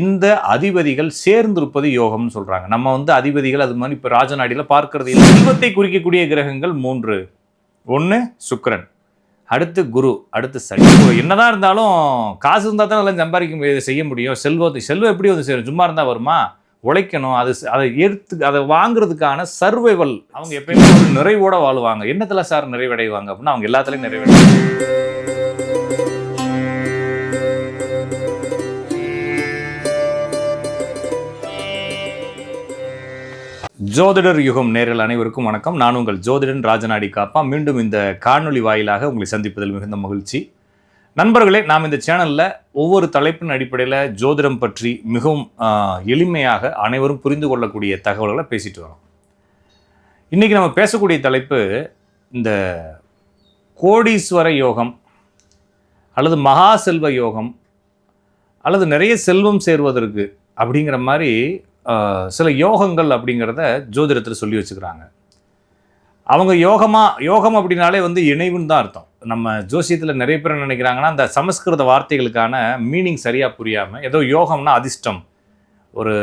இந்த அதிபதிகள் சேர்ந்திருப்பது யோகம்னு சொல்றாங்க. நம்ம வந்து அதிபதிகள் அது மாதிரி இப்போ ராஜநாடியில் பார்க்கறது இல்லை. செல்வத்தை குறிக்கக்கூடிய கிரகங்கள் மூன்று. ஒன்று சுக்கரன். அடுத்து குரு அடுத்து சனி. என்னதான் இருந்தாலும் காசு இருந்தால் தான் நல்லா சம்பாதிக்க முடியாது செய்ய முடியும். செல்வத்தை செல்வம் எப்படி வந்து சேரும்? சும்மா இருந்தால் வருமா? உழைக்கணும். அது அதை எடுத்து அதை வாங்குறதுக்கான சர்வைவல் அவங்க எப்பயுமே ஒரு நிறைவோட வாழ்வாங்க. என்னத்துல சார் நிறைவடைவாங்க? அப்படின்னா அவங்க எல்லாத்துலேயும் நிறைவடைவாங்க. ஜோதிடர் யுகம் நேரில் அனைவருக்கும் வணக்கம். நான் உங்கள் ஜோதிடன் ராஜநாடி காப்பா. மீண்டும் இந்த காணொளி வாயிலாக உங்களை சந்திப்பதில் மிகுந்த மகிழ்ச்சி. நண்பர்களே நாம் இந்த சேனலில் ஒவ்வொரு தலைப்பின் அடிப்படையில் ஜோதிடம் பற்றி மிகவும் எளிமையாக அனைவரும் புரிந்து கொள்ளக்கூடிய தகவல்களை பேசிட்டு வரோம். இன்றைக்கி நம்ம பேசக்கூடிய தலைப்பு இந்த கோடீஸ்வர யோகம் அல்லது மகா செல்வ யோகம் அல்லது நிறைய செல்வம் சேர்வதற்கு அப்படிங்கிற மாதிரி சில யோகங்கள் அப்படிங்கிறத ஜோதிடத்தில் சொல்லி வச்சுக்கிறாங்க. அவங்க யோகமாக யோகம் அப்படின்னாலே வந்து இணைவுன்னு தான் அர்த்தம். நம்ம ஜோசியத்தில் நிறைய பேர் நினைக்கிறாங்கன்னா அந்த சமஸ்கிருத வார்த்தைகளுக்கான மீனிங் சரியாக புரியாமல் ஏதோ யோகம்னா அதிர்ஷ்டம் ஒரு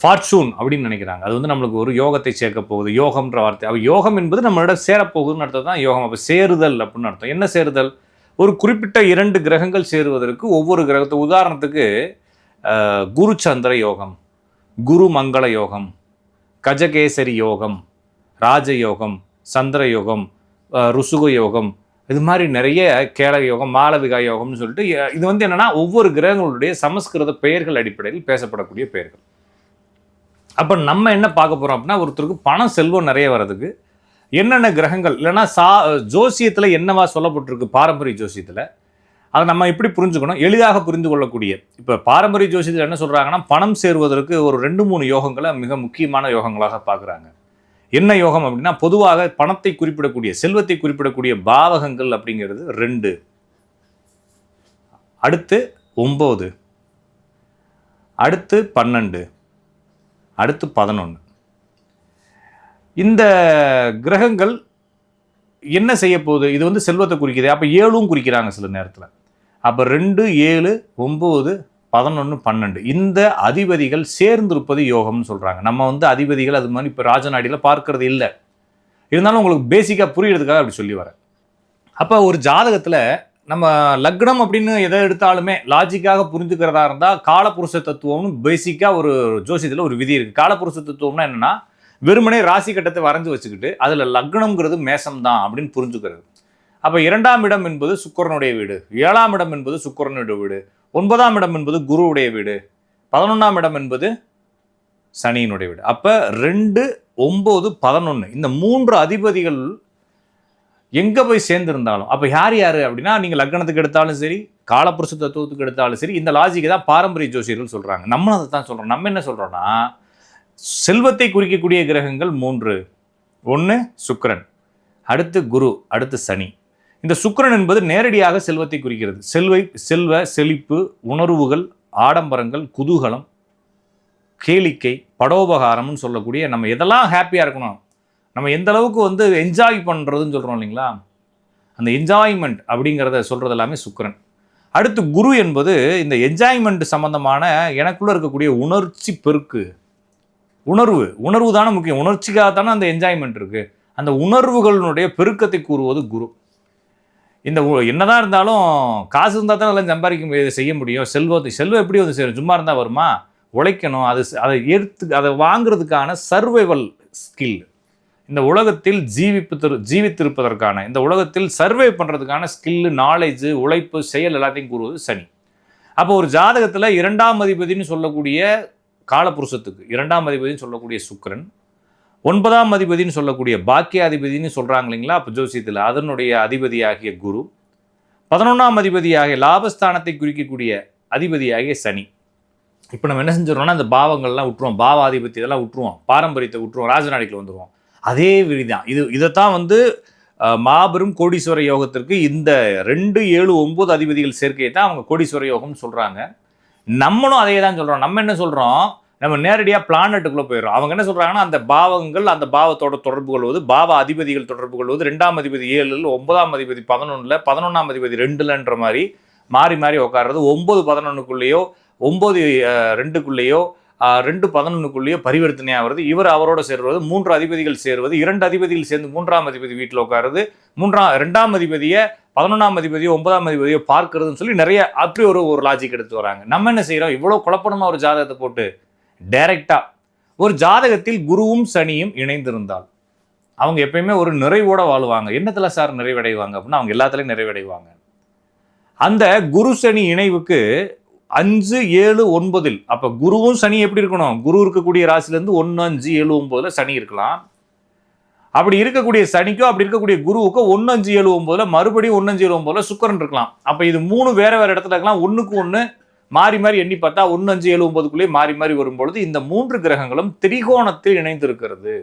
ஃபார்ச்சூன் அப்படின்னு நினைக்கிறாங்க. அது வந்து நம்மளுக்கு ஒரு யோகத்தை சேர்க்க போகுது யோகம்ன்ற வார்த்தை. அப்ப யோகம் என்பது நம்மளிடம் சேரப்போகுதுன்னு அர்த்தம் தான் யோகம். அப்போ சேருதல் அப்படின்னு அர்த்தம். என்ன சேருதல்? ஒரு குறிப்பிட்ட இரண்டு கிரகங்கள் சேருவதற்கு ஒவ்வொரு கிரகத்தை உதாரணத்துக்கு குரு சந்திர யோகம் குரு மங்கள யோகம் கஜகேசரி யோகம் ராஜயோகம் சந்திர யோகம் ருசுக யோகம் இது மாதிரி நிறைய கேள யோகம் மாளவிகா யோகம்னு சொல்லிட்டு இது வந்து என்னென்னா ஒவ்வொரு கிரகங்களுடைய சமஸ்கிருத பெயர்கள் அடிப்படையில் பேசப்படக்கூடிய பெயர்கள். அப்போ நம்ம என்ன பார்க்க போகிறோம் அப்படின்னா ஒருத்தருக்கு பணம் செல்வம் நிறைய வர்றதுக்கு என்னென்ன கிரகங்கள் இல்லைன்னா சா ஜோசியத்தில் என்னவா சொல்லப்பட்டிருக்கு பாரம்பரிய ஜோசியத்தில் அதை நம்ம எப்படி புரிஞ்சுக்கணும்? எளிதாக புரிந்து கொள்ளக்கூடிய. இப்போ பாரம்பரிய ஜோசியத்தில் என்ன சொல்கிறாங்கன்னா பணம் சேருவதற்கு ஒரு ரெண்டு மூணு யோகங்களை மிக முக்கியமான யோகங்களாக பார்க்குறாங்க. என்ன யோகம் அப்படின்னா பொதுவாக பணத்தை குறிப்பிடக்கூடிய செல்வத்தை குறிப்பிடக்கூடிய பாவகங்கள் அப்படிங்கிறது ரெண்டு. அடுத்து ஒம்பது. அடுத்து பன்னெண்டு. அடுத்து பதினொன்று இந்த கிரகங்கள் என்ன செய்ய போகுது? இது வந்து செல்வத்தை குறிக்குது. அப்போ ஏழும் குறிக்கிறாங்க சில நேரத்தில். அப்போ ரெண்டு ஏழு ஒம்பது பதினொன்று பன்னெண்டு. இந்த அதிபதிகள் சேர்ந்திருப்பது யோகம்னு சொல்கிறாங்க நம்ம வந்து அதிபதிகள் அது மாதிரி இப்போ ராஜநாடியில் பார்க்கறது இல்லை. இருந்தாலும் உங்களுக்கு பேசிக்காக புரியறதுக்காக அப்படி சொல்லி வரேன். அப்போ ஒரு ஜாதகத்தில் நம்ம லக்னம் அப்படின்னு எதை எடுத்தாலுமே லாஜிக்காக புரிஞ்சுக்கிறதா இருந்தால் காலபுருஷ தத்துவம்னு பேசிக்காக ஒரு ஜோசியத்தில் ஒரு விதி இருக்குது காலபுருஷ தத்துவம்னா என்னன்னா வெறுமனே ராசி கட்டத்தை வரைஞ்சி வச்சுக்கிட்டு அதில் லக்னம்ங்கிறது மேசம் தான் அப்படின்னு புரிஞ்சுக்கிறது. அப்போ இரண்டாம் இடம் என்பது சுக்கரனுடைய வீடு ஏழாம் இடம் என்பது சுக்கரனுடைய வீடு ஒன்பதாம் இடம் என்பது குருவுடைய வீடு பதினொன்றாம் இடம் என்பது சனியினுடைய வீடு. அப்போ ரெண்டு ஒம்பது பதினொன்று இந்த மூன்று அதிபதிகள் எங்கே போய் சேர்ந்துருந்தாலும் அப்போ யார் யார் அப்படின்னா நீங்கள் லக்னத்துக்கு எடுத்தாலும் சரி காலப்புருஷ தத்துவத்துக்கு எடுத்தாலும் சரி இந்த லாஜிக்கு தான் பாரம்பரிய ஜோசியர்கள் சொல்கிறாங்க நம்மளும் அதை தான் சொல்கிறோம் நம்ம என்ன சொல்கிறோன்னா செல்வத்தை குறிக்கக்கூடிய கிரகங்கள் மூன்று. ஒன்று சுக்கரன் அடுத்து குரு அடுத்து சனி. இந்த சுக்கிரன் என்பது நேரடியாக செல்வத்தை குறிக்கிறது. செல்வை செல்வ செழிப்பு உணர்வுகள் ஆடம்பரங்கள் குதூகலம் கேளிக்கை படோபகாரம்னு சொல்லக்கூடிய நம்ம எதெல்லாம் ஹாப்பியாக இருக்கணும் நம்ம எந்த அளவுக்கு வந்து என்ஜாய் பண்ணுறதுன்னு சொல்கிறோம் இல்லைங்களா? அந்த என்ஜாய்மெண்ட் அப்படிங்கிறத சொல்கிறது எல்லாமே சுக்கிரன். அடுத்து குரு என்பது இந்த என்ஜாய்மெண்ட் சம்மந்தமான எனக்குள்ளே இருக்கக்கூடிய உணர்ச்சி பெருக்கு. உணர்வு உணர்வு தானே முக்கியம். உணர்ச்சிக்காக தானே அந்த என்ஜாய்மெண்ட் இருக்குது அந்த உணர்வுகளினுடைய பெருக்கத்தை கூறுவது குரு. இந்த என்னதான் இருந்தாலும் காசு இருந்தால் தான் எல்லாம் சம்பாதிக்க செய்ய முடியும். செல்வத்தை செல்வம் எப்படி வந்து சேரும்? சும்மா இருந்தால் வருமா? உழைக்கணும். அது அதை எடுத்து அதை வாங்குறதுக்கான சர்வைவல் ஸ்கில் இந்த உலகத்தில் ஜீவிப்பு திரு ஜீவித்திருப்பதற்கான இந்த உலகத்தில் சர்வே பண்ணுறதுக்கான ஸ்கில்லு நாலேஜு உழைப்பு செயல் எல்லாத்தையும் கூறுவது சனி. அப்போ ஒரு ஜாதகத்தில் இரண்டாம் அதிபதினு சொல்லக்கூடிய காலபுருஷத்துக்கு இரண்டாம் அதிபதினு சொல்லக்கூடிய சுக்கரன் ஒன்பதாம் அதிபதினு சொல்லக்கூடிய பாக்கியாதிபதினு சொல்கிறாங்க இல்லைங்களா? அப்போ ஜோசியத்தில் அதனுடைய அதிபதியாகிய குரு. பதினொன்றாம் அதிபதியாகிய லாபஸ்தானத்தை குறிக்கக்கூடிய அதிபதியாகிய சனி. இப்போ நம்ம என்ன செஞ்சிடறோம்னா அந்த பாவங்கள்லாம் விட்டுருவோம். பாவாதிபத்தி இதெல்லாம் விட்டுருவோம். பாரம்பரியத்தை விட்டுருவோம். ராஜநாடிகள் வந்துடுவோம் அதே விதி தான் இது இதைத்தான் வந்து மாபெரும் கோடீஸ்வர யோகத்திற்கு இந்த ரெண்டு ஏழு ஒம்பது அதிபதிகள் சேர்க்கையை தான் அவங்க கோடீஸ்வர யோகம்னு சொல்கிறாங்க நம்மளும் அதே தான் சொல்கிறோம் நம்ம என்ன சொல்கிறோம் நம்ம நேரடியாக பிளானட்டுக்குள்ளே போயிடும் அவங்க என்ன சொல்கிறாங்கன்னா அந்த பாவங்கள் அந்த பாவத்தோட தொடர்பு கொள்வது பாவ அதிபதிகள் தொடர்பு கொள்வது ரெண்டாம் அதிபதி ஏழில் ஒன்பதாம் அதிபதி பதினொன்றில் பதினொன்றாம் அதிபதி ரெண்டுலன்ற மாதிரி மாறி மாறி உட்கார்றது ஒம்பது பதினொன்றுக்குள்ளேயோ ஒம்பது ரெண்டுக்குள்ளேயோ ரெண்டு பதினொன்றுக்குள்ளேயோ பரிவர்த்தனையாக வருது இவர் அவரோட சேர்வது மூன்று அதிபதிகள் சேருவது இரண்டு அதிபதிகள் சேர்ந்து மூன்றாம் அதிபதி வீட்டில் உட்காருது மூன்றாம் ரெண்டாம் அதிபதியை பதினொன்றாம் அதிபதியோ ஒன்பதாம் அதிபதியோ பார்க்கறதுன்னு சொல்லி நிறைய அப்படி ஒரு ஒரு லாஜிக் எடுத்து வராங்க. நம்ம என்ன செய்கிறோம் இவ்வளோ குழப்பணமா ஒரு ஜாதகத்தை போட்டு? டைரக்டா ஒரு ஜாதகத்தில் குருவும் சனியும் இணைந்திருந்தால் அவங்க எப்பயுமே ஒரு நிறைவோட வாழ்வாங்க. என்னத்துல சார் நிறைவடைவாங்க அப்படின்னா அவங்க எல்லாத்துலேயும் நிறைவடைவாங்க. அந்த குரு சனி இணைவுக்கு அஞ்சு ஏழு ஒன்பதில் அப்போ குருவும் சனி எப்படி இருக்கணும்? குரு இருக்கக்கூடிய ராசிலேருந்து ஒன்று அஞ்சு ஏழு ஒன்பதுல சனி இருக்கலாம். அப்படி இருக்கக்கூடிய சனிக்கோ அப்படி இருக்கக்கூடிய குருவுக்கோ ஒன்று அஞ்சு ஏழு ஒம்போதில் மறுபடியும் ஒன்று அஞ்சு ஏழு ஒன்பதுல சுக்கரன் இருக்கலாம். அப்போ இது மூணு வேறு வேறு இடத்துல இருக்கலாம். ஒன்றுக்கு ஒன்று மாறி மாறி எண்ணி பார்த்தா ஒன்று அஞ்சு ஏழு ஒன்பதுக்குள்ளேயே மாறி மாறி வரும்பொழுது இந்த மூன்று கிரகங்களும் திரிகோணத்தில் இணைந்திருக்கிறது.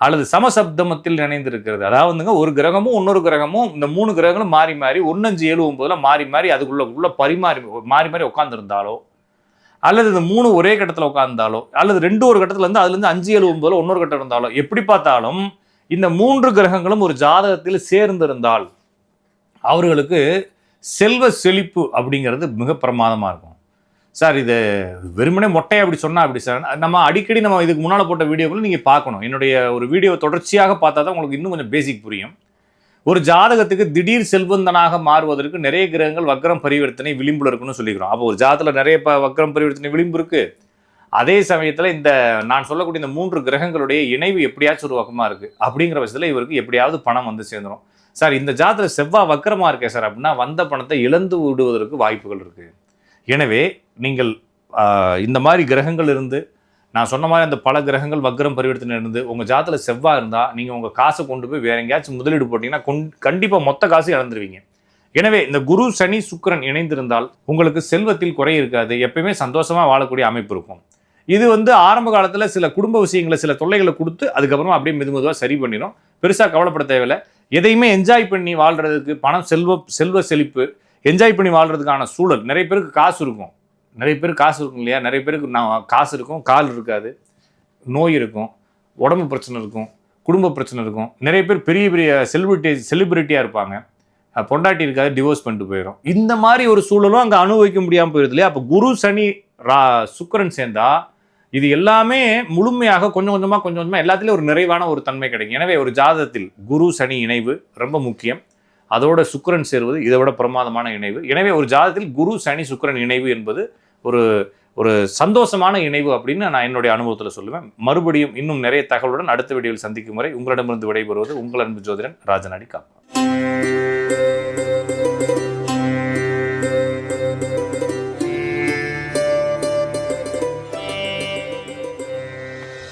அல்லது சமசப்தமத்தில் இணைந்திருக்கிறது. அதாவதுங்க ஒரு கிரகமும் இன்னொரு கிரகமும் இந்த மூணு கிரகங்களும் மாறி மாறி ஒன்று அஞ்சு ஏழு ஒன்பதுல மாறி மாறி அதுக்குள்ள உள்ள பரிமாறி மாறி மாறி உட்காந்துருந்தாலோ அல்லது இந்த மூணு ஒரே கட்டத்தில் உட்காந்தாலோ அல்லது ரெண்டு ஒரு கட்டத்தில் இருந்து அதுலேருந்து அஞ்சு ஏழு ஒன்பதுல இன்னொரு கட்டம் இருந்தாலோ எப்படி பார்த்தாலும் இந்த மூன்று கிரகங்களும் ஒரு ஜாதகத்தில் சேர்ந்திருந்தால் அவர்களுக்கு செல்வ செழிப்பு அப்படிங்கிறது மிக பிரமாதமாக இருக்கும். சார் இது வெறுமனே மொட்டை அப்படி சொன்னால் அப்படி சார். நம்ம அடிக்கடி நம்ம இதுக்கு முன்னால் போட்ட வீடியோக்களை நீங்கள் பார்க்கணும். என்னுடைய ஒரு வீடியோ தொடர்ச்சியாக பார்த்தா தான் உங்களுக்கு இன்னும் கொஞ்சம் பேசிக் புரியும். ஒரு ஜாதகத்துக்கு திடீர் செல்வந்தனாக மாறுவதற்கு நிறைய கிரகங்கள் வக்ரம் பரிவர்த்தனை விளிம்புல இருக்குன்னு சொல்லிக்கிறோம். அப்போ ஒரு ஜாதகத்தில் நிறைய ப வக்ரம் பரிவர்த்தனை விளிம்பு இருக்கு. அதே சமயத்தில் இந்த நான் சொல்லக்கூடிய இந்த மூன்று கிரகங்களுடைய இணைவு எப்படியாச்சும் ஒரு இருக்குது அப்படிங்கிற பட்சத்தில் இவருக்கு எப்படியாவது பணம் வந்து சேர்ந்துடும் சார் இந்த ஜாதகத்தில் செவ்வாய் வக்கரமாக இருக்கேன் சார் அப்படின்னா வந்த பணத்தை இழந்து விடுவதற்கு வாய்ப்புகள் இருக்குது எனவே நீங்கள் இந்த மாதிரி கிரகங்கள் இருந்து நான் சொன்ன மாதிரி அந்த பல கிரகங்கள் வக்ரம் பரிவர்த்தனை இருந்து உங்கள் ஜாத்தில் செவ்வாய் இருந்தால் நீங்கள் உங்கள் காசை கொண்டு போய் வேற எங்கேயாச்சும் முதலீடு போட்டிங்கன்னா கொண் கண்டிப்பாக மொத்த காசு இழந்துருவீங்க. எனவே இந்த குரு சனி சுக்கிரன் இணைந்திருந்தால் உங்களுக்கு செல்வத்தில் குறை இருக்காது எப்பயுமே சந்தோஷமாக வாழக்கூடிய அமைப்பு இருக்கும். இது வந்து ஆரம்ப காலத்தில் சில குடும்ப விஷயங்களை சில தொல்லைகளை கொடுத்து அதுக்கப்புறமா அப்படியே மெது மெதுவாக சரி பண்ணிடும். பெருசாக கவலைப்பட தேவையில்லை. எதையுமே என்ஜாய் பண்ணி வாழ்கிறதுக்கு பணம் செல்வ செல்வ செழிப்பு என்ஜாய் பண்ணி வாழ்றதுக்கான சூழல். நிறைய பேருக்கு காசு இருக்கும். நிறைய பேருக்கு காசு இருக்கும் இல்லையா? நிறைய பேருக்கு நான் காசு இருக்கும் கால் இருக்காது நோய் இருக்கும் உடம்பு பிரச்சனை இருக்கும் குடும்ப பிரச்சனை இருக்கும். நிறைய பேர் பெரிய பெரிய செலிபிரிட்டி செலிபிரிட்டியாக இருப்பாங்க. பொண்டாட்டி இருக்காது டிவோர்ஸ் பண்ணிட்டு போயிடும் இந்த மாதிரி ஒரு சூழலும் அங்கே அனுபவிக்க முடியாமல் போயிருது இல்லையா? அப்போ குரு சனி ரா சுக்கிரன் சேர்ந்தா இது எல்லாமே முழுமையாக கொஞ்சம் கொஞ்சமாக கொஞ்சம் கொஞ்சமாக எல்லாத்துலேயும் ஒரு நிறைவான ஒரு தன்மை கிடைக்கும். எனவே ஒரு ஜாதகத்தில் குரு சனி இணைவு ரொம்ப முக்கியம். அதோட சுக்கிரன் சேருவது இதை விட பிரமாதமான இணைவு. எனவே ஒரு ஜாதத்தில் குரு சனி சுக்கரன் இணைவு என்பது ஒரு ஒரு சந்தோஷமான இணைவு அப்படின்னு நான் என்னுடைய அனுபவத்தில் சொல்லுவேன். மறுபடியும் இன்னும் நிறைய தகவலுடன் அடுத்த வீடியோவில் சந்திக்கும் வரை உங்களிடமிருந்து விடைபெறுவது உங்கள் அன்பு ஜோதிடன் ராஜநாடி காப்பா.